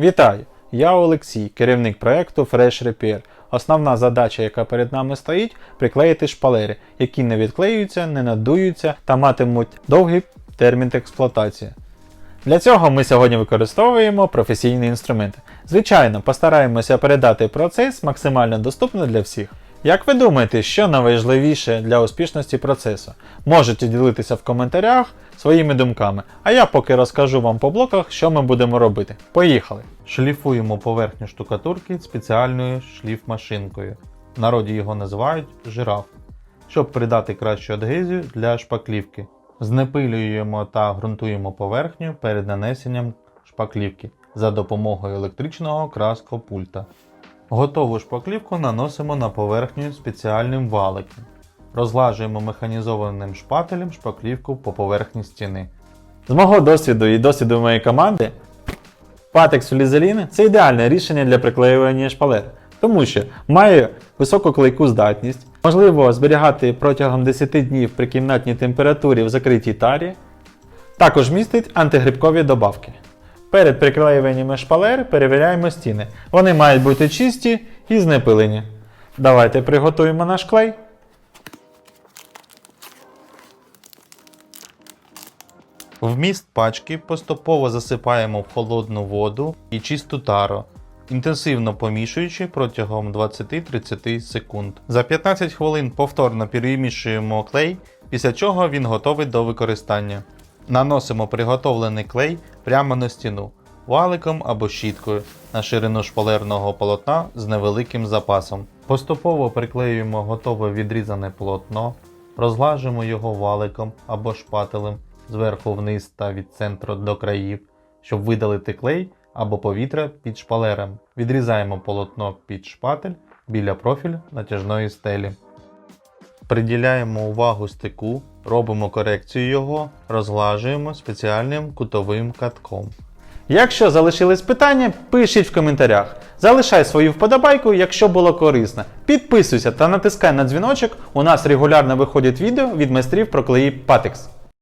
Вітаю! Я Олексій, керівник проекту Fresh Repair. Основна задача, яка перед нами стоїть, приклеїти шпалери, які не відклеюються, не надуються та матимуть довгий термін експлуатації. Для цього ми сьогодні використовуємо професійні інструменти. Звичайно, постараємося передати процес максимально доступно для всіх. Як ви думаєте, що найважливіше для успішності процесу? Можете ділитися в коментарях своїми думками, а я поки розкажу вам по блоках, що ми будемо робити. Поїхали! Шліфуємо поверхню штукатурки спеціальною шліфмашинкою. В народі його називають жираф, щоб придати кращу адгезію для шпаклівки. Знепилюємо та ґрунтуємо поверхню перед нанесенням шпаклівки за допомогою електричного краского пульта. Готову шпаклівку наносимо на поверхню спеціальним валиком. Розлажуємо механізованим шпателем шпаклівку по поверхні стіни. З мого досвіду і досвіду моєї команди, патекс флізелін це ідеальне рішення для приклеювання шпалер, тому що має високу клейку здатність, можливо зберігати протягом 10 днів при кімнатній температурі в закритій тарі, також містить антигрибкові добавки. Перед приклеюванням шпалер перевіряємо стіни. Вони мають бути чисті і знепилені. Давайте приготуємо наш клей. Вміст пачки поступово засипаємо в холодну воду і чисту тару, інтенсивно помішуючи протягом 20-30 секунд. За 15 хвилин повторно перемішуємо клей, після чого він готовий до використання. Наносимо приготовлений клей прямо на стіну валиком або щіткою на ширину шпалерного полотна з невеликим запасом. Поступово приклеюємо готове відрізане полотно, розглажуємо його валиком або шпателем зверху вниз та від центру до країв, щоб видалити клей або повітря під шпалером. Відрізаємо полотно під шпатель біля профілю натяжної стелі. Приділяємо увагу стику, робимо корекцію його, розглажуємо спеціальним кутовим катком. Якщо залишились питання, пишіть в коментарях. Залишай свою вподобайку, якщо було корисно. Підписуйся та натискай на дзвіночок. У нас регулярно виходять відео від майстрів про клеї Patex.